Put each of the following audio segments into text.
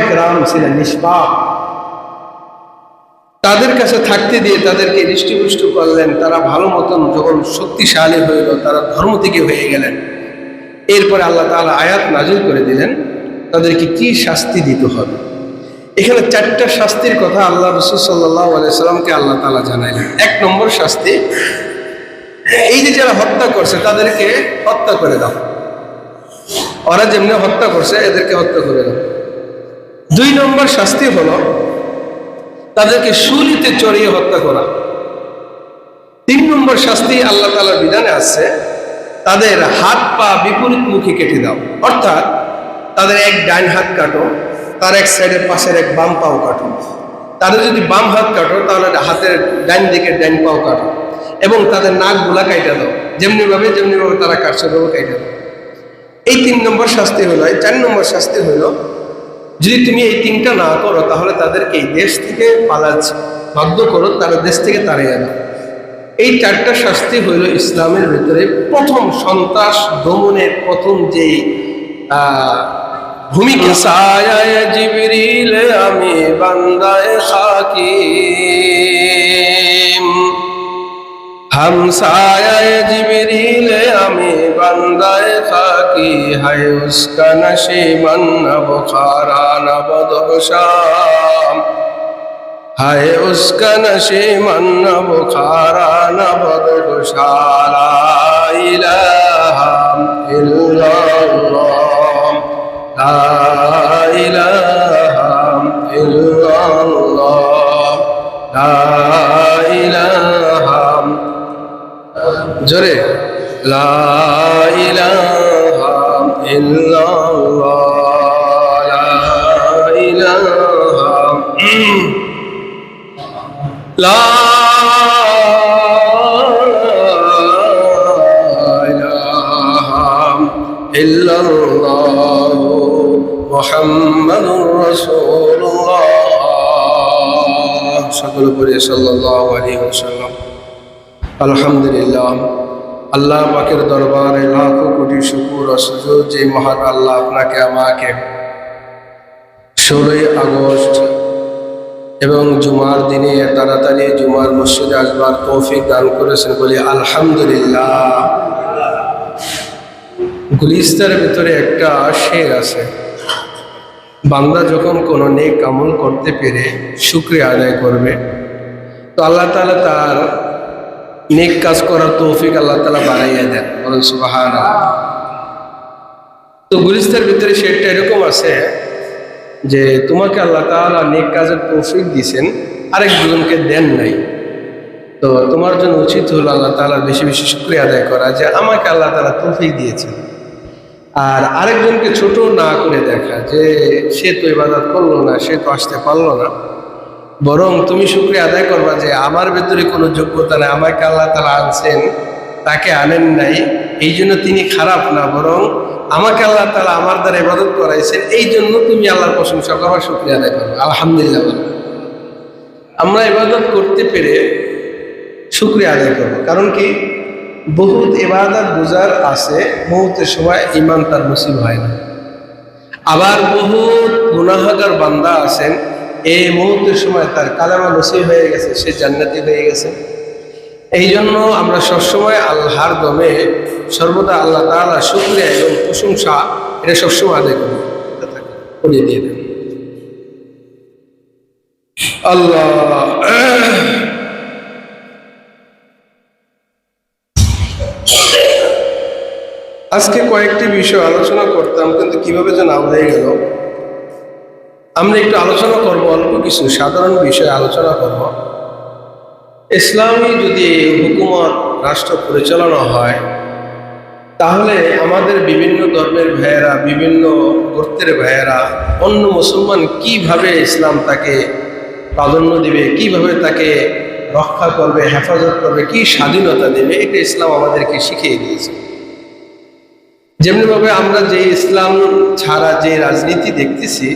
একরাম তাদের কাছে থাকতে দিয়ে তাদেরকে হৃষ্টিপুষ্ট করলেন, তারা ভালো মতন যখন শক্তিশালী হইল, তারা ধর্ম থেকে হয়ে গেলেন। এরপরে আল্লাহ তাআলা আয়াত নাজিল করে দিলেন, তাদেরকে কি শাস্তি দিতে হবে? এখানে চারটা শাস্তির কথা আল্লাহ রসুল সাল্লাহ সাল্লামকে আল্লাহ তাআলা জানাইলেন। এক নম্বর শাস্তি, এই যে যারা হত্যা করছে, তাদেরকে হত্যা করে দাও। ওরা যেমনি হত্যা করছে, এদেরকে হত্যা করে দাও। দুই নম্বর শাস্তি হলো তাদেরকে শুলিতে চড়িয়ে হত্যা করা। তিন নম্বর শাস্তি আল্লাহ তালার বিধানে আছে, তাদের হাত পা বিপরীত মুখে কেটে দাও। অর্থাৎ তাদের এক ডাইন হাত কাটো, তার এক সাইডের পাশের এক বাম পাও কাটো। তাদের যদি বাম হাত কাটো, তাহলে হাতের ডাইন দিকে ডাইন পাও কাটো এবং তাদের নাকগুলা কাইটা দাও। যেমনি ভাবে যেমনি ভাবে তারা কাটছে ভাবে কাইটা দাও। এই তিন নম্বর শাস্তি হলো চার নম্বর শাস্তি হলো যদি তুমি এই তিনটা না করো, তাহলে তাদেরকে এই দেশ থেকে পালাচ বাধ্য করো, তারা দেশ থেকে তাড়িয়ে দাও। এই চারটা শাস্তি হইল ইসলামের ভিতরে। প্রথম সন্ত্রাস দমনের প্রথম যে ভূমিকা। আমি বান্দায় হামসায় জিবরিল আমি বান্দায় থাকি, হায় উস্কা নশে মন বুখারা নবদশাম হায় উস্কা নশে মন বুখারা লা ইলাহা জোরে। লা ইলাহা ইল্লাল্লাহ। লা ইলাহা লা ইলাহা আলহামদুলিল্লাহ। আল্লাহ পাকের দরবারে লাখো কোটি শুকুর অসুযোগ যে মহান আল্লাহ আপনাকে, আমাকে ষোলোই আগস্ট এবং জুমার দিনে তাড়াতাড়ি জুমার মসজিদে আসবার তৌফিক দান করেছেন বলি আলহামদুলিল্লাহ। গুলিস্তার ভিতরে একটা শের আছে। বান্দা যখন কোনো নেক আমল করতে পেরে শুক্রিয়া আদায় করবে, তো আল্লাহ তালা তার নেক কাজ করার তৌফিক আল্লাহ তালা বাড়াইয়া দেন। বলেন সুবাহান তো গুলিস্তার ভিতরে শেরটা এরকম আছে যে, তোমাকে আল্লাহ তালা নেক কাজের তৌফিক দিছেন আরেকজনকে দেন নাই। তো তোমার জন্য উচিত হলো আল্লাহ তালার বেশি বেশি শুক্রিয়া আদায় করা যে, আমাকে আল্লাহ তালা তৌফিক দিয়েছেন। আর আরেকজনকে ছোট না করে দেখা যে, সে তো ইবাদত করল না, সে তো আসতে পারল না। বরং তুমি শুক্রিয়া আদায় করবা যে আমার ভেতরে কোনো যোগ্যতা নেই, আমাকে আল্লাহ তালা আনছেন, তাকে আনেন নাই, এই জন্য তিনি খারাপ না, বরং আমাকে আল্লাহ তালা আমার দ্বারা ইবাদত করাইছেন, এই জন্য তুমি আল্লাহর প্রশংসা করবা শুক্রিয়া আদায় করবা আলহামদুলিল্লাহ। আমরা ইবাদত করতে পেরে শুক্রিয়া আদায় করব, কারণ কি? বহুত ইবাদত বোঝার আছে মুহূর্তের সময় ইমান তার নসিব হয় না। আবার বহুত গুনাহাগার বান্দা আছেন এই মুহূর্তের সময় তার কালামা নসিব হয়ে গেছে, সে জান্নাতি হয়ে গেছে। এই জন্য আমরা সবসময় আল্লাহর দমে সর্বদা আল্লাহ তাআলা শুক্রিয়া এবং প্রশংসা, এটা সবসময় আদায় করি করিয়ে দিয়ে দেন। আল্লাহ। আজকে কয়েকটি বিষয় আলোচনা করতাম, কিন্তু কীভাবে যেন আওড়াই গেল। আমরা একটু আলোচনা করব, অল্প কিছু সাধারণ বিষয়ে আলোচনা করব। ইসলামী যদি হুকুমত, রাষ্ট্র পরিচালনা হয়, তাহলে আমাদের বিভিন্ন ধর্মের ভাইয়েরা, বিভিন্ন গোত্রের ভাইয়েরা, অন্য মুসলমান কীভাবে ইসলাম তাকে প্রাধান্য দিবে, কীভাবে তাকে রক্ষা করবে, হেফাজত করবে, কি স্বাধীনতা দেবে, এটা ইসলাম আমাদেরকে শিখিয়ে দিয়েছে। যেমনিভাবে আমরা যে ইসলাম ছাড়া যে রাজনীতি দেখতেছি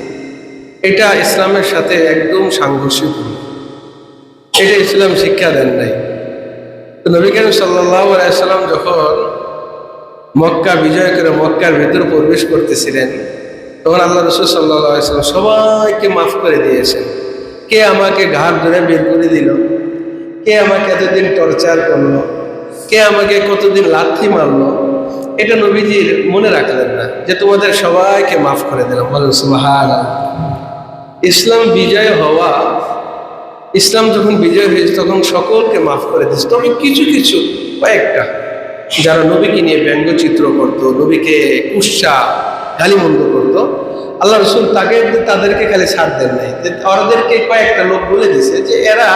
এটা ইসলামের সাথে একদম সাংঘর্ষিক এটা ইসলাম শিক্ষা দেন নাই। নবী করিম সাল্লাহ আলাইসাল্লাম যখন মক্কা বিজয় করে মক্কার ভেতর প্রবেশ করতেছিলেন, তখন আল্লাহ রসুল সাল্লাম সবাইকে মাফ করে দিয়েছেন। কে আমাকে ঘাট ধরে বের করে দিল? কে আমাকে এতদিন টর্চার করল? কে আমাকে কতদিন লাথি মারলো? এটা নবীজির মনে রাখলেন না যে তোমাদের সবাইকে মাফ করে দিলাম। বলেন সুবাহান ইসলাম বিজয় হওয়া, ইসলাম যখন বিজয় হয়েছে তখন সকলকে মাফ করে দিয়েছে। তবে কিছু কিছু, কয়েকটা, যারা নবীকে নিয়ে ব্যঙ্গচিত্র করত, নবীকে উৎসাহ গালিমন্দ করত, আল্লাহ রসুল তাকে তাদেরকে খালি ছাড় দেন নাই। যে ওদেরকে কয়েকটা লোক বলে দিছে যে এরা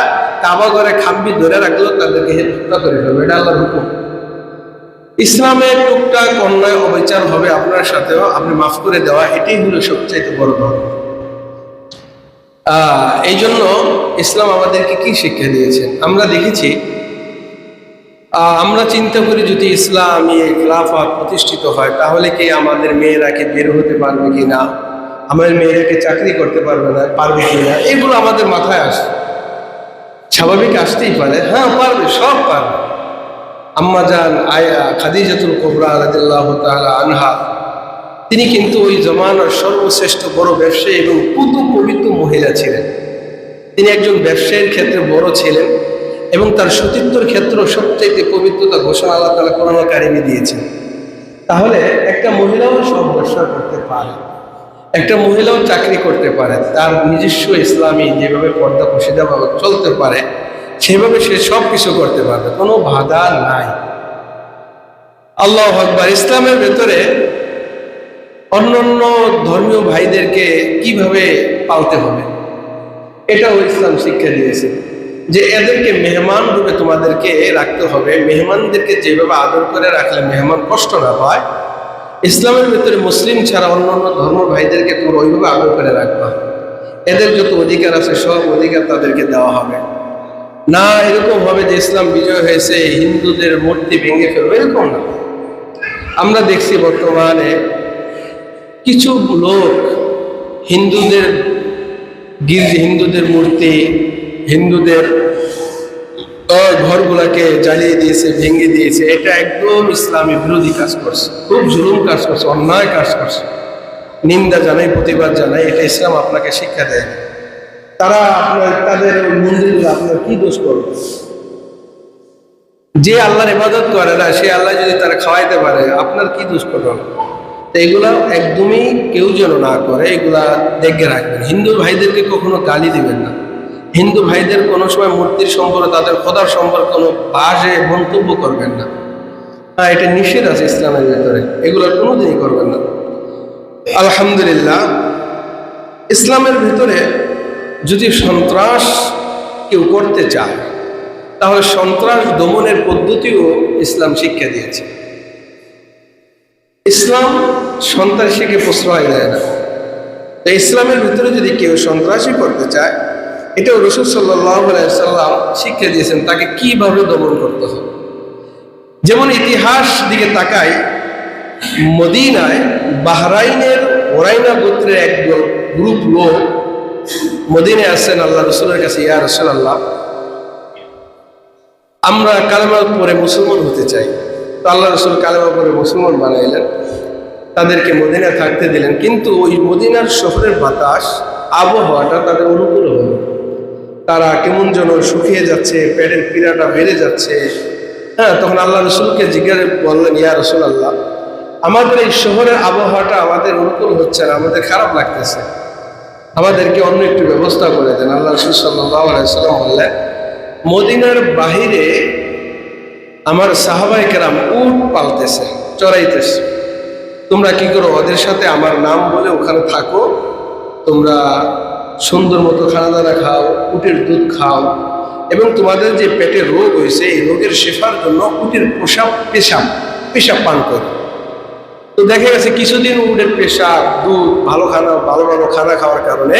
কাবা ঘরে খাম্বি ধরে রাখলেও তাদেরকে হত্যা করে ফেলবে। এটা আল্লাহর হুকুম। ইসলামের টুকটাক অন্যায়, অবিচার হবে আপনার সাথেও, আপনি মাফ করে দেওয়া, এটাই হলো সবচাইতে বড় ধর্ম। এই জন্য ইসলাম আমাদেরকে কি শিক্ষা দিয়েছেন? আমরা দেখেছি আমরা চিন্তা করি যদি ইসলামী খেলাফত প্রতিষ্ঠিত হয়, তাহলে কি আমাদের মেয়েরা কি বের হতে পারবে কি না আমাদের মেয়েরাকে চাকরি করতে পারবে না, পারবে কি না এগুলো আমাদের মাথায় আসে। স্বাভাবিক আসতেই পারে। হ্যাঁ পারবে, সব পারবে। আম্মা যান আয়া, খাদিজাতুল কোবরা আলাদিল্লাহ তাআলা আনহা তিনি কিন্তু ওই জমানার সর্বশ্রেষ্ঠ বড় ব্যবসায়ী এবং পুতু পবিত্র মহিলা ছিলেন। তিনি একজন ব্যবসায়ীর ক্ষেত্রে বড় ছিলেন এবং তার সতীত্বর ক্ষেত্র সবচাইতে পবিত্রতা ঘোষণা আল্লাহ তালা কোরআন কারিমে দিয়েছেন। তাহলে একটা মহিলাও সব ব্যবসা করতে পারে, একটা মহিলাও চাকরি করতে পারে, তার নিজস্ব ইসলামী যেভাবে পর্দা খুশিদাভাবে চলতে পারে, সেভাবে সে সব কিছু করতে পারবে, কোনো বাধা নাই। আল্লাহ আকবার, ইসলামের ভেতরে অন্যান্য ধর্মীয় ভাইদেরকে কীভাবে পালতে হবে? এটাও ইসলাম শিক্ষা দিয়েছে যে এদেরকে মেহমান রূপে তোমাদেরকে রাখতে হবে। মেহমানদেরকে যেভাবে আদর করে রাখলে মেহমান কষ্ট না পায়, ইসলামের ভিতরে মুসলিম ছাড়া অন্যান্য ধর্ম ভাইদেরকে তোমরা ওইভাবে আদর করে রাখবা। এদের যত অধিকার আছে, সব অধিকার তাদেরকে দেওয়া হবে। না এরকম হবে যে ইসলাম বিজয় হয়েছে, হিন্দুদের মূর্তি ভেঙে ফেলবে, এরকম না। আমরা দেখছি বর্তমানে কিছু লোক হিন্দুদের গির্জ, হিন্দুদের মূর্তি, হিন্দুদের ঘরগুলাকে জ্বালিয়ে দিয়েছে, ভেঙে দিয়েছে। এটা একদম ইসলামী বিরোধী কাজ করছে। খুব জুলুম কাজ করছে, অন্যায় কাজ করছে। নিন্দা জানাই, প্রতিবাদ জানাই, এটা ইসলাম আপনাকে শিক্ষা দেয়। তারা আপনার তাদের মন্দিরগুলো আপনার কি দোষ করবে? যে আল্লাহর ইবাদত করে না, সে আল্লাহ যদি তারা খাওয়াইতে পারে, আপনার কি দোষ করবে? এগুলা একদমই কেউ যেন না করে, এগুলা দেখে রাখবেন। হিন্দু ভাইদেরকে কখনো গালি দিবেন না। হিন্দু ভাইদের কোনো সময় মূর্তির সম্পর্কে, তাদের খোদার সম্পর্কে কোনো বাজে মন্তব্য করবেন না। এটা নিষেধ আছে ইসলামের ভেতরে। এগুলো কোনোদিনই করবেন না। আলহামদুলিল্লাহ, ইসলামের ভিতরে যদি সন্ত্রাস কেউ করতে চায়, তাহলে সন্ত্রাস দমনের পদ্ধতিও ইসলাম শিক্ষা দিয়েছে। ইসলাম সন্ত্রাসীকে প্রশ্রয় দেয় না। তো ইসলামের ভিতরে যদি কেউ সন্ত্রাসী করতে চায়, এটাও রসুল সাল্লাম শিক্ষা দিয়েছেন, তাকে কীভাবে দমন করতে হবে? যেমন ইতিহাস দিকে তাকাই মদিনায় বাহরাইনের ওরাইনা গোত্রের একদল গ্রুপ লোক মদিনায় আসছেন, আল্লাহ রসুলের কাছে, ইয়া রসুল আল্লাহ আমরা কালেমা পরে মুসলমান হতে চাই। আল্লাহ রসুল কালেমা করে মুসলমান বানাইলেন, তাদেরকে মদিনা থাকতে দিলেন। কিন্তু ওই মদিনার শহরের বাতাস, আবহাওয়াটা তাদের অনুকূল হল তারা কেমন যেন শুকিয়ে যাচ্ছে, পেটের পীড়াটা বেড়ে যাচ্ছে। হ্যাঁ তখন আল্লাহ রসুলকে জিজ্ঞাসা বললেন ইয়া রসুল আল্লাহ আমাদের এই শহরের আবহাওয়াটা আমাদের অনুকূল হচ্ছে না, আমাদের খারাপ লাগতেছে। আমাদেরকে অন্য একটু ব্যবস্থা করে দেন। আল্লাহ রসুল সাল্লাম বললেন, মদিনার বাহিরে আমার সাহাবাই কেরাম উট পালতেছে, চড়াইতেছে। তোমরা কি করো, ওদের সাথে আমার নাম বলে ওখানে থাকো। তোমরা সুন্দর মতো খানা দানা খাও, উটের দুধ খাও। এবং তোমাদের যে পেটের রোগ হয়েছে, এই রোগের শেফার জন্য উটের পোশাক পেশাব পেশাব পান করো। তো দেখা গেছে, কিছুদিন উটের পেশাব, দুধ, ভালো খানা, ভালো ভালো খানা খাওয়ার কারণে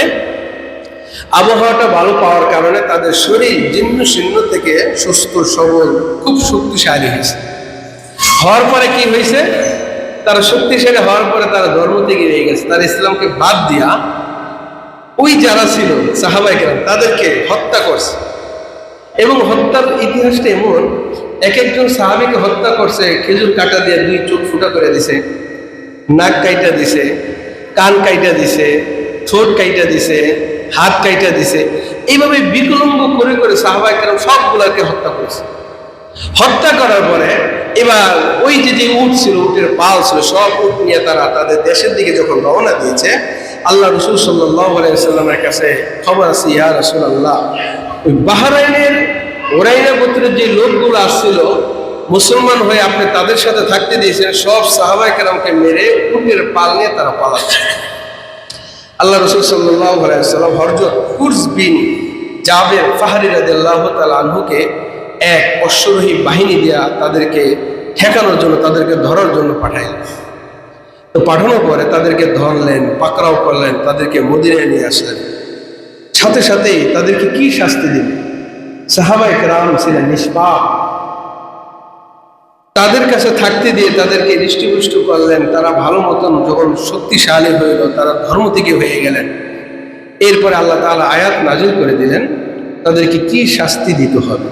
আবহাওয়াটা ভালো পাওয়ার কারণে তাদের শরীর জীর্ণ শীর্ণ থেকে সুস্থ, সবল, খুব শক্তিশালী হয়েছে। হওয়ার পরে কি হয়েছে? তারা শক্তিশালী হওয়ার পরে তারা ধর্ম থেকে হয়ে গেছে। তারা ইসলামকে বাদ দিয়া ওই যারা ছিল সাহাবাইকেরাম তাদেরকে হত্যা করছে। এবং হত্যার ইতিহাসটা এমন, এক একজন সাহাবিকে হত্যা করছে, খেজুর কাটা দিয়ে দুই চোখ ফুটা করে দিছে, নাক কাইটা দিছে, কান কাইটা দিছে, ঠোঁট কাইটা দিছে হাত কাইটা দিছে। এইভাবে বিকলম্ব করে করে সাহাবাই কেন সবগুলাকে হত্যা করেছে। হত্যা করার পরে এবার ওই যে যে উট ছিল, উটের পাল ছিল, সব উট নিয়ে তারা তাদের দেশের দিকে যখন রওনা দিয়েছে, আল্লাহ রসুল সাল্লামের কাছে খবর আছে, ইয়া রসুল আল্লাহ ওই বাহারাইনের, ওরাইনা গোত্রের যে লোকগুলো আসছিল, মুসলমান হয়ে আপনি তাদের সাথে থাকতে দিয়েছেন, সব সাহাবাই মেরে উটের পাল নিয়ে তারা পালাচ্ছে। আল্লাহ রসুল সাল্লাম হরজত কুর্স বিন জাবের ফাহারি তাআলা আনহুকে এক অশ্বরোহী বাহিনী দিয়া তাদেরকে ঠেকানোর জন্য, তাদেরকে ধরার জন্য পাঠাইলেন তো পাঠানোর পরে তাদেরকে ধরলেন, পাকড়াও করলেন, তাদেরকে মদিনায় নিয়ে আসলেন। সাথে সাথেই তাদেরকে কি শাস্তি দিলেন সাহাবাই কেরাম ছিলেন নিষ্পাপ। তাদের কাছে থাকতে দিয়ে তাদেরকে হৃষ্টিপুষ্ট করলেন, তারা ভালো মতন যখন শক্তিশালী হইল তারা ধর্ম থেকে হয়ে গেলেন। এরপরে আল্লাহ তাআলা আয়াত নাজিল করে দিলেন, তাদেরকে কি শাস্তি দিতে হবে?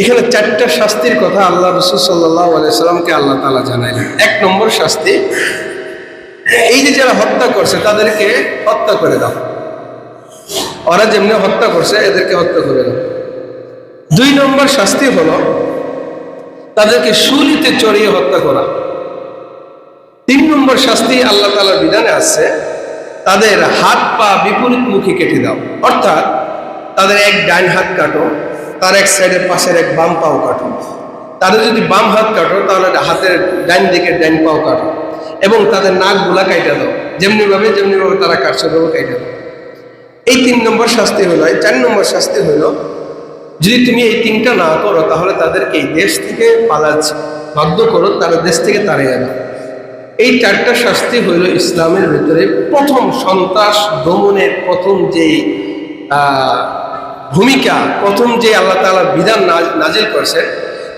এখানে চারটা শাস্তির কথা আল্লাহ রসুল সাল্লাহ সাল্লামকে আল্লাহ তালা জানাইলেন। এক নম্বর শাস্তি, এই যে যারা হত্যা করছে, তাদেরকে হত্যা করে দাও। ওরা যেমনি হত্যা করছে, এদেরকে হত্যা করে দাও। দুই নম্বর শাস্তি হলো তাদেরকে শুলিতে চড়িয়ে হত্যা করা। তিন নম্বর শাস্তি আল্লাহ তালার বিধানে আছে, তাদের হাত পা বিপরীত মুখী কেটে দাও। অর্থাৎ তাদের এক ডাইন হাত কাটো, তার এক সাইডের পাশের এক বাম পাও কাটো। তাদের যদি বাম হাত কাটো, তাহলে হাতের ডাইন দিকে ডাইন পাও কাটো এবং তাদের নাকগুলা কাইটা দাও। যেমনি ভাবে যেমনি ভাবে তারা কাটছে, ওভাবে কাইটা দাও। এই তিন নম্বর শাস্তি হলো, এই চার নম্বর শাস্তি হলো যদি তুমি এই তিনটা না করো, তাহলে তাদেরকে এই দেশ থেকে পালাচ্ছে। বাধ্য করো, তারা দেশ থেকে তাড়িয়ে আনো। এই চারটা শাস্তি হইল ইসলামের ভিতরে। প্রথম সন্ত্রাস দমনের প্রথম যে ভূমিকা, প্রথম যে আল্লাহ তাআলা বিধান না- নাজিল করছে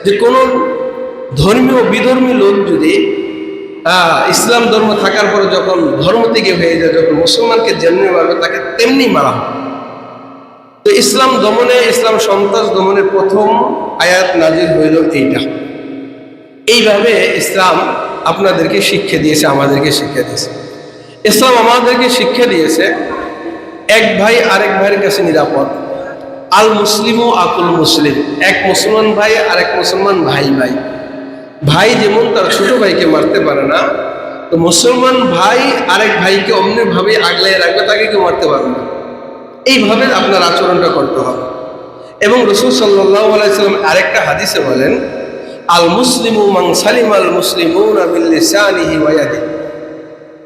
যে কোনো ধর্মীয়, বিধর্মী লোক যদি ইসলাম ধর্ম থাকার পরে যখন ধর্ম থেকে হয়ে যায়, যখন মুসলমানকে যেমনি মারবে, তাকে তেমনি মারা হবে। তো ইসলাম দমনে, ইসলাম সন্ত্রাস দমনের প্রথম আয়াত নাজির হইল এইটা। এইভাবে ইসলাম আপনাদেরকে শিক্ষা দিয়েছে, আমাদেরকে শিক্ষা দিয়েছে। ইসলাম আমাদেরকে শিক্ষা দিয়েছে, এক ভাই আরেক ভাইয়ের কাছে নিরাপদ। আল মুসলিম ও আকুল মুসলিম, এক মুসলমান ভাই আর এক মুসলমান ভাই ভাই। ভাই যেমন তার ছোট ভাইকে মারতে পারে না, তো মুসলমান ভাই আরেক ভাইকে অমনি ভাবে আগলে রাখবে তাকে কেউ মারতে পারবে না। এইভাবে আপনার আচরণটা করতে হবে। এবং রসুল সাল্লাহ আরেকটা হাদিসে বলেন, আল মুসলিমু মাং সালিম আল ইয়াদিহি।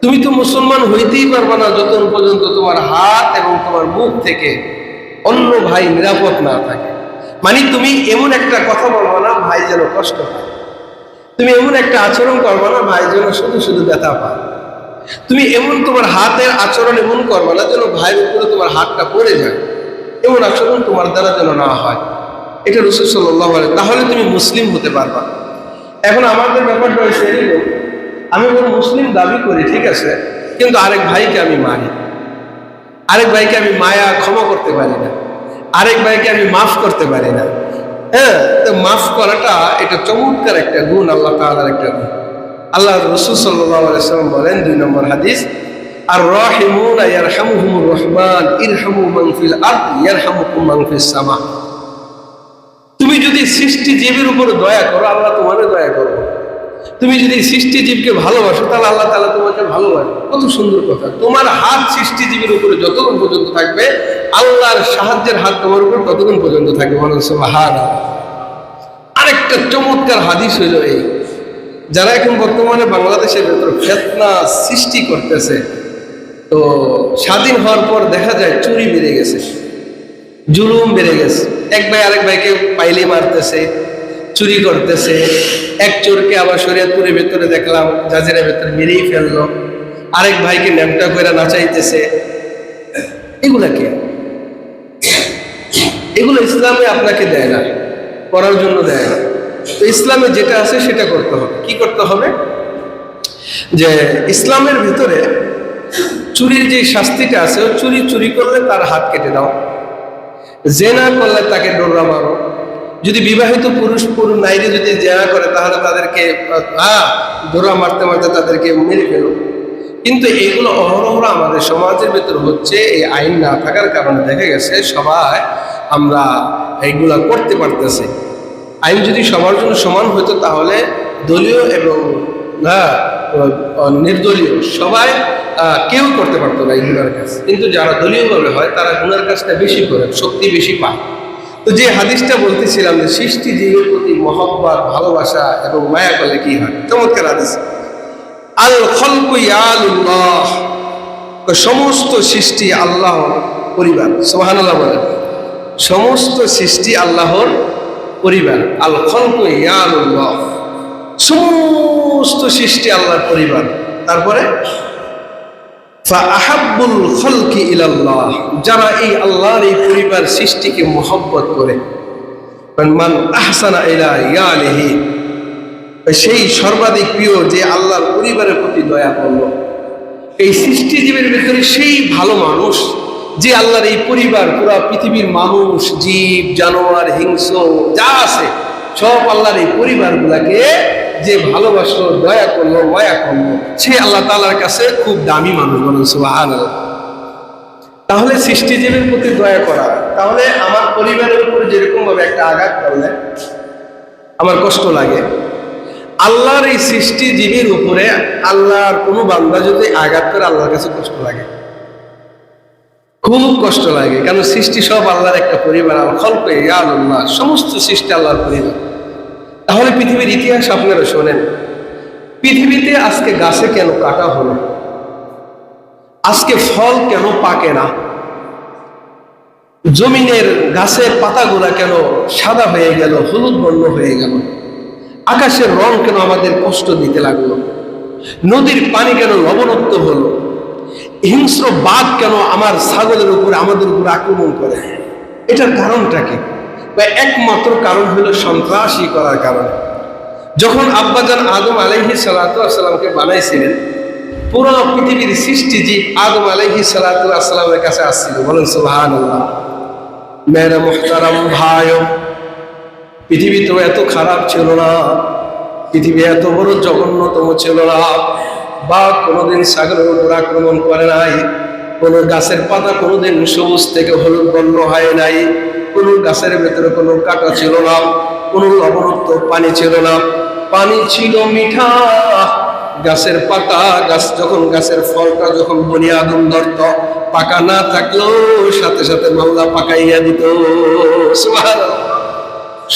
তুমি তো মুসলমান হইতেই পারবে না যতক্ষণ পর্যন্ত তোমার হাত এবং তোমার মুখ থেকে অন্য ভাই নিরাপদ না থাকে। মানে তুমি এমন একটা কথা বলব না, ভাই যেন কষ্ট পায়। তুমি এমন একটা আচরণ করব না, ভাই যেন শুধু শুধু ব্যথা পায়। তুমি এমন তোমার হাতের আচরণ এমন করবে না যেন ভাইয়ের উপরে তোমার হাতটা পড়ে যায়। এমন আচরণ তোমার দ্বারা যেন না হয়। এটা রসুল সাল্লাহ তাহলে তুমি মুসলিম হতে পারবা। এখন আমাদের ব্যাপারটা হয়েছে আমি কোনো মুসলিম দাবি করি, ঠিক আছে, কিন্তু আরেক ভাইকে আমি মারি আরেক ভাইকে আমি মায়া, ক্ষমা করতে পারি না। আরেক ভাইকে আমি মাফ করতে পারি না। হ্যাঁ তো মাফ করাটা এটা চমৎকার একটা গুণ, আল্লাহ তাআলার একটা গুণ। আল্লাহ রসুল সাল্লাম বলেন, দুই নম্বর হাদিস আর রাহিমুন, ইরহামু সামা তুমি যদি সৃষ্টি জীবের উপরে দয়া করো, আল্লাহ তোমারে দয়া তুমি যদি সৃষ্টিজীবকে ভালোবাসো আল্লাহ তোমাকে কত সুন্দর কথা। তোমার হাত সৃষ্টিজীবীর উপরে যতক্ষণ পর্যন্ত থাকবে, আল্লাহর সাহায্যের হাত তোমার উপর ততক্ষণ পর্যন্ত থাকবে। মনে হাত আরেকটা চমৎকার হাদিস হইল এই। যারা এখন বর্তমানে বাংলাদেশের ভেতর ফেতনা সৃষ্টি করতেছে, তো স্বাধীন হওয়ার পর দেখা যায় চুরি বেড়ে গেছে, জুলুম বেড়ে গেছে। এক ভাই আরেক ভাইকে পাইলে মারতেছে, চুরি করতেছে। এক চোরকে আবার শরীয়তপুরের ভেতরে দেখলাম, জাজিরের ভেতরে মেরেই ফেলল। আরেক ভাইকে ন্যামটা করে নাচাইতেছে। এগুলা কে? এগুলো ইসলামে আপনাকে দেয় না করার জন্য দেয় না। তো ইসলামে যেটা আছে সেটা করতে হবে। কি করতে হবে? যে ইসলামের ভিতরে চুরির যে শাস্তিটা আছে, ও চুরি চুরি করলে তার হাত কেটে দাও। জেনা করলে তাকে ডোররা মারো। যদি বিবাহিত পুরুষ পুরুষ নারী যদি জেনা করে, তাহলে তাদেরকে ডোরা মারতে মারতে তাদেরকে মেরে ফেলো। কিন্তু এগুলো অহরহ আমাদের সমাজের ভেতর হচ্ছে, এই আইন না থাকার কারণে দেখা গেছে সবাই আমরা এইগুলা করতে পারতেছি। আইন যদি সবার জন্য সমান হতো তাহলে দলীয় এবং নির্দলীয় সবাই কেউ করতে পারতো না এই গুণার কাজ। কিন্তু যারা দলীয়ভাবে হয়, তারা গুণার কাজটা বেশি করে, শক্তি বেশি পায়। তো যে হাদিসটা বলতেছিলাম যে সৃষ্টি জীবের প্রতি মহব্বত, ভালোবাসা এবং মায়া করলে কি হয়? চমৎকার হাদিস। আল খলকু ইয়ালুল্লাহ। সমস্ত সৃষ্টি আল্লাহর পরিবার। সুবহানাল্লাহ বলেন। সমস্ত সৃষ্টি আল্লাহর পরিবার আল খলকু সমস্ত সৃষ্টি আল্লাহর পরিবার। তারপরে ইলাল্লাহ। যারা এই আল্লাহর এই পরিবার সৃষ্টিকে মহব্বত করে। মান সেই সর্বাধিক প্রিয় যে আল্লাহর পরিবারের প্রতি দয়া করল। এই সৃষ্টিজীবীর ভিতরে সেই ভালো মানুষ যে আল্লাহর এই পরিবার, পুরা পৃথিবীর মানুষ, জীব, জানোয়ার, হিংস্র, যা আছে, সব আল্লাহর এই পরিবারগুলাকে যে ভালোবাসলো, দয়া করল, মায়া করল, সে আল্লাহ তালার কাছে খুব দামি মানুষ সুবহানাল্লাহ। তাহলে সৃষ্টিজীবীর প্রতি দয়া করা, তাহলে আমার পরিবারের উপর যেরকম ভাবে একটা আঘাত করলে, আমার কষ্ট লাগে। আল্লাহর এই সৃষ্টিজীবীর উপরে আল্লাহর কোনো বান্দা যদি আঘাত করে, আল্লাহর কাছে কষ্ট লাগে। খুব কষ্ট লাগে কারণ সৃষ্টি সব আল্লাহর একটা পরিবার, আল খল্পে আল্লাহ সমস্ত সৃষ্টি আল্লাহর পরিবার। তাহলে পৃথিবীর ইতিহাস আপনারা শোনেন, পৃথিবীতে আজকে গাছে কেন কাটা হলো আজকে ফল কেন পাকে না? জমিনের গাছের পাতাগুলা কেন সাদা হয়ে গেল, হলুদ বর্ণ হয়ে গেল? আকাশের রং কেন আমাদের কষ্ট দিতে লাগল? নদীর পানি কেন লবণত্ব হলো? হিংস্র বাঘ কেন আমার ছাগলের উপরে, আমাদের উপরে আক্রমণ করে? এটার কারণটা কি? বা একমাত্র কারণ হলো সন্ত্রাসী করার কারণে। যখন আব্বাজান আদম আলাইহি সালাতামকে বানাইছিলেন পুরো পৃথিবীর সৃষ্টি জীব আদম আলাইহি সালাতামের কাছে আসছিল। বলেন মোহতারাম ভাই, পৃথিবী তো এত খারাপ ছিল না, পৃথিবী এত বড় জঘন্যতম ছিল না। বা কোনোদিন সাগরের উপর আক্রমণ করে নাই, কোনো গাছের পাতা কোনোদিন সবুজ থেকে হলুদ বর্ণ হয় নাই, কোনো গাছের ভেতরে কোনো কাটা ছিল না, কোনো লবণত্ব পানি ছিল না। পানি ছিল মিঠা, গাছের পাতা, গাছ যখন গাছের ফলটা যখন বনিয়া আগুন ধরত, পাকা না থাকলেও সাথে সাথে মাল্লা পাকাইয়া দিত।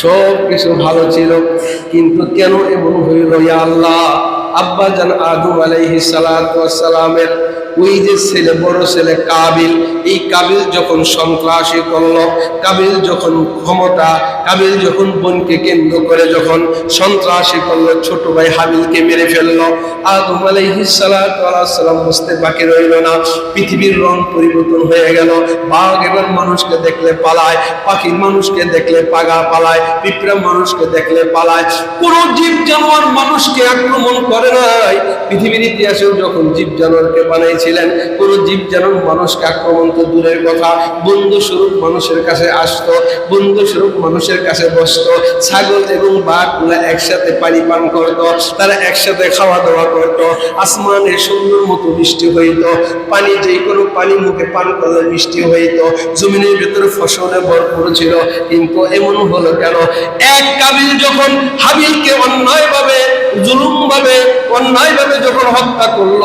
সব কিছু ভালো ছিল, কিন্তু কেন এমন হইল ইয়া আল্লাহ? আব্বা জান আদম আলাইহি সালামের ওই যে ছেলে, বড় ছেলে কাবিল, এই কাবিল যখন সন্ত্রাসী করল কাবিল যখন ক্ষমতা, কাবিল যখন বোনকে কেন্দ্র করে যখন সন্ত্রাসী করল ছোট ভাই হাবিলকে মেরে ফেলল। আদম আলাইহি সালাম বুঝতে বাকি রইল না। পৃথিবীর রং পরিবর্তন হয়ে গেল। বাঘ এবার মানুষকে দেখলে পালায় পাখি মানুষকে দেখলে পাগা পালায়, পিঁপড়া মানুষকে দেখলে পালায়। কোন জীব জানোয়ার মানুষকে আক্রমণ করে নাই। পৃথিবীর ইতিহাসেও যখন জীব জানোয়ারকে বানাইছিলেন কোন জীব জানোয়ার মানুষকে আক্রমণ তো দূরের কথা, বন্ধু স্বরূপ মানুষের কাছে আসতো, বন্ধু স্বরূপ মানুষের কাছে বসতো, ছাগল এবং বাঘগুলা একসাথে পানি পান করত, তারা একসাথে খাওয়া দাওয়া করত আসমানের সুন্দর মতো বৃষ্টি হইত, পানি যে কোনো পানি মুখে পান করলে বৃষ্টি হইত, জমিনের ভেতরে ফসলে ভরপুর ছিল, কিন্তু এমন হলো কেন? এক কাবিল যখন হাবিলকে অন্যায়ভাবে জুলুম ভাবে অন্যায় ভাবে যখন হত্যা করল,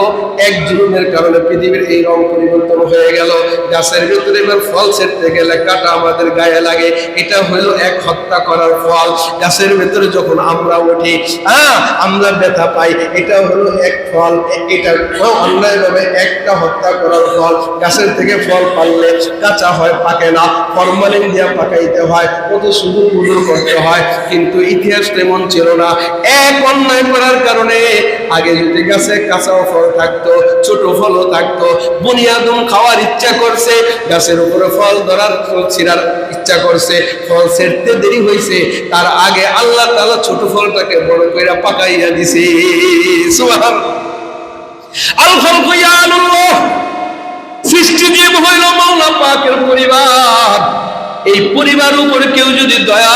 এক জুলুমের কারণে পৃথিবীর এই রং পরিবর্তন হয়ে গেল। গাছের ভিতরে এবার ফল ছেড়তে গেলে কাটা আমাদের গায়ে লাগে। এটা হলো এক হত্যা করার ফল। গাছের ভেতরে যখন আমরা উঠি হ্যাঁ আমরা ব্যথা পাই, এটা হলো এক ফল। এটা অন্যায় ভাবে একটা হত্যা করার ফল। গাছের থেকে ফল পারলে কাঁচা হয়, পাকে না। ফরমালিন দিয়া পাকাইতে হয়, কত সুদূর মুদূর করতে হয়। কিন্তু ইতিহাস তেমন ছিল না। এক অন্যায় করার কারণে আগে যদি গাছে কাঁচা ফল থাকতো, ছোট ফলও থাকতো, বুনিয়াদম খাওয়ার ইচ্ছা করছে, গাছের উপরে ফল ধরার, ফল ছিঁড়ার ইচ্ছা করছে, ফল ছেড়তে দেরি হয়েছে তার আগে আল্লাহ তাআলা ছোট ফলটাকে বড় করে পাকাইয়া দিছে। সৃষ্টি জীব হইল মাওলা পাকের পরিবার। এই পরিবার উপরে কেউ যদি দয়া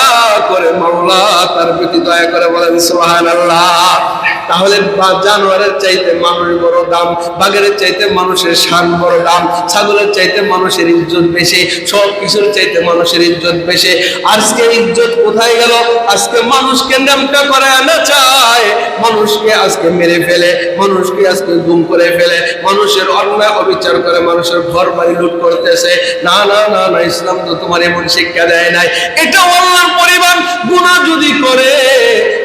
করে মাওলা তার প্রতি দয়া করে বলেন সোহান তাহলে জানোয়ারের চাইতে মানুষ বড় দাম, বাঘের চাইতে মানুষের শান বড় দাম, ছাগলের চাইতে মানুষের ইজ্জত বেশি, সব কিছুর চাইতে মানুষের ইজ্জত বেশি। আজকে ইজ্জত কোথায় গেল? আজকে মানুষকে নামটা করে আনা চায়। মানুষকে আজকে মেরে ফেলে, মানুষকে আজকে গুম করে ফেলে, মানুষের অন্যায় অবিচার করে মানুষের ঘর বাড়ি লুট করতেছে। না না না না, ইসলাম তো তোমার এমন শিক্ষা দেয় নাই। এটা আল্লাহর পরিবার গুণা যদি করে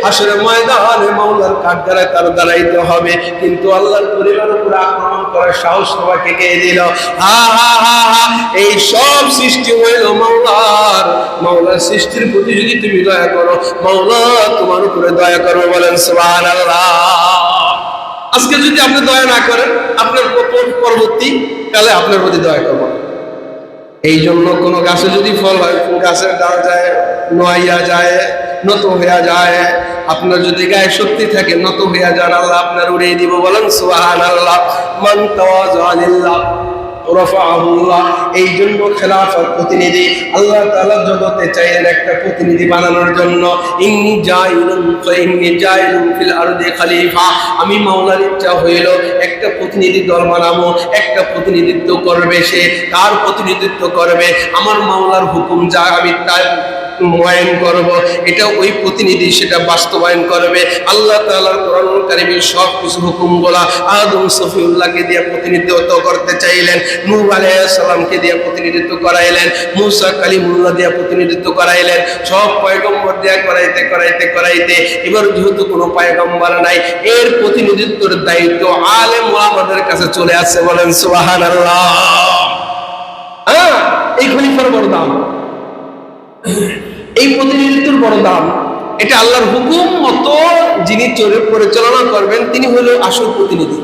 আসলে ময়দানে মাওলার কাঠগাড়ায় তার দাঁড়াইতে হবে। কিন্তু আল্লাহর পরিবারের উপরে আক্রমণ করার সাহস তোমাকে কে দিল? হা হা হা হা, এই সব সৃষ্টি হইল মাওলার। মাওলার সৃষ্টির প্রতি যদি তুমি দয়া করো, মাওলা তোমার উপরে দয়া করো বলেন, সুবহানাল্লাহ। আজকে যদি আপনি দয়া না করেন, আপনার পর- পরবর্তী কালে আপনার প্রতি দয়া করব। এই জন্য কোনো গাছে যদি ফল হয় গাছের ডাল যায়, নোয়াইয়া যায়, নত হইয়া যায়, আপনার যদি গায়ে শক্তি থাকে, নত হইয়া যান আল্লাহ, আপনার উড়িয়ে দিব, বলেন সুবাহান আল্লাহ মান এই জন্য খেলাফার প্রতিনিধি আল্লাহ তালা জগতে চাইলেন একটা প্রতিনিধি বানানোর জন্য। ইন্নি জাইলুন ফিল আরদি খলিফা। আমি মাওলার ইচ্ছা হইল একটা প্রতিনিধি দল বানাবো, একটা প্রতিনিধিত্ব করবে সে, তার প্রতিনিধিত্ব করবে। আমার মাওলার হুকুম যা, আমি তার ময়ান করব, এটা ওই প্রতিনিধি সেটা বাস্তবায়ন করবে। আল্লাহ তাআলার কোরআনকারিমের সব কিছু হুকুমগুলা আদম সফিউল্লাহকে দিয়ে প্রতিনিধিত্ব করতে চাইলেন, নূহ আলাইহিস সালামকে দিয়ে প্রতিনিধিত্ব করাইলেন, মুসা কালিমুল্লাহ দিয়ে প্রতিনিধিত্ব করাইলেন। সব পয়গম্বর দিয়ে করাইতে করাইতে করাইতে এবার যেহেতু কোনো পায়গম্বর নাই, এর প্রতিনিধিত্বের দায়িত্ব আলেম ওলামাদের কাছে চলে আসছে বলেন সুবহানাল্লাহ। হ্যাঁ এই খলিফার বড় দাম এই প্রতিনিধিত্বের বড় দাম। এটা আল্লাহর হুকুম মতো যিনি চলে পরিচালনা করবেন, তিনি হলো আসল প্রতিনিধি।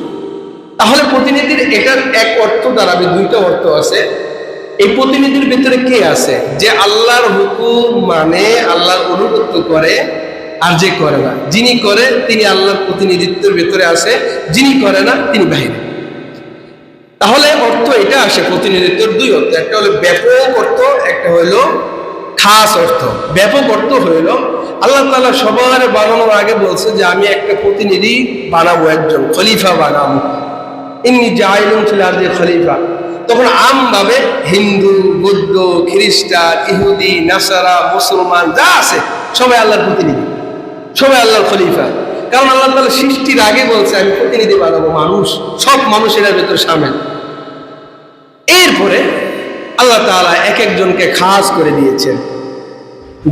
তাহলে প্রতিনিধির এটার এক অর্থ দাঁড়াবে, দুইটা অর্থ আছে। এই প্রতিনিধির ভিতরে কে আছে? যে আল্লাহর হুকুম মানে আল্লাহর অনুগত্য করে আর যে করে না। যিনি করে, তিনি আল্লাহর প্রতিনিধিত্বের ভিতরে আছে। যিনি করে না, তিনি বাইরে তাহলে অর্থ এটা আসে প্রতিনিধিত্বের দুই অর্থ। একটা হলো ব্যাপক অর্থ, একটা হলো খাস অর্থ, ব্যাপক অর্থ হইল, আল্লাহ তাআলা সবার বানানোর আগে বলছে যে আমি একটা প্রতিনিধি বানাবো, একজন খলিফা বানাবো। ইন্নি জাইলুম ফিল আরদি খলিফা। তখন আমভাবে হিন্দু, বৌদ্ধ, খ্রিস্টান, ইহুদি, নাসারা, মুসলমান, যা আছে, সবাই আল্লাহর প্রতিনিধি। সবাই আল্লাহর খলিফা। কারণ আল্লাহ তাআলা সৃষ্টির আগে বলছে, আমি প্রতিনিধি বানাবো মানুষ, সব মানুষের ভেতর সামিল। এরপরে আল্লাহ তাআলা এক একজনকে খাস করে দিয়েছেন।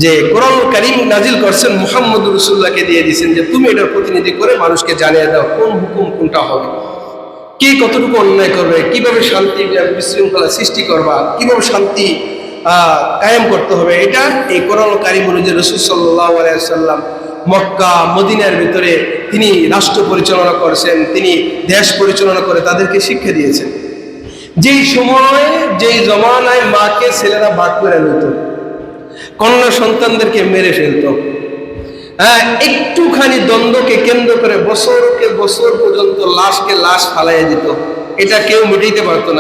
যে কোরআন কারিম নাজিল করছেন মুহাম্মদ রসুল্লাহকে দিয়ে দিয়েছেন যে তুমি এটার প্রতিনিধি করে মানুষকে জানিয়ে দাও কোন হুকুম কোনটা হবে। কে কতটুকু অন্যায় করবে, কীভাবে শান্তি বিশৃঙ্খলা সৃষ্টি করবা, কীভাবে শান্তি কায়েম করতে হবে, এটা এই কোরআন কারিম অনুযায়ী রসুল সাল্লাহ আলাইসাল্লাম মক্কা, মদিনার ভিতরে তিনি রাষ্ট্র পরিচালনা করেছেন, তিনি দেশ পরিচালনা করে তাদেরকে শিক্ষা দিয়েছেন। যেই সময়ে, যেই জমানায় মাকে ছেলেরা ভাগ করে নিত কন্যা সন্তানদেরকে মেরে ফেলত। হ্যাঁ একটুখানি দ্বন্দ্বকে কেন্দ্র করে বছরকে বছর পর্যন্ত লাশকে লাশ ফালাইয়া দিত। এটা কেউ মিটাইতে পারতো না।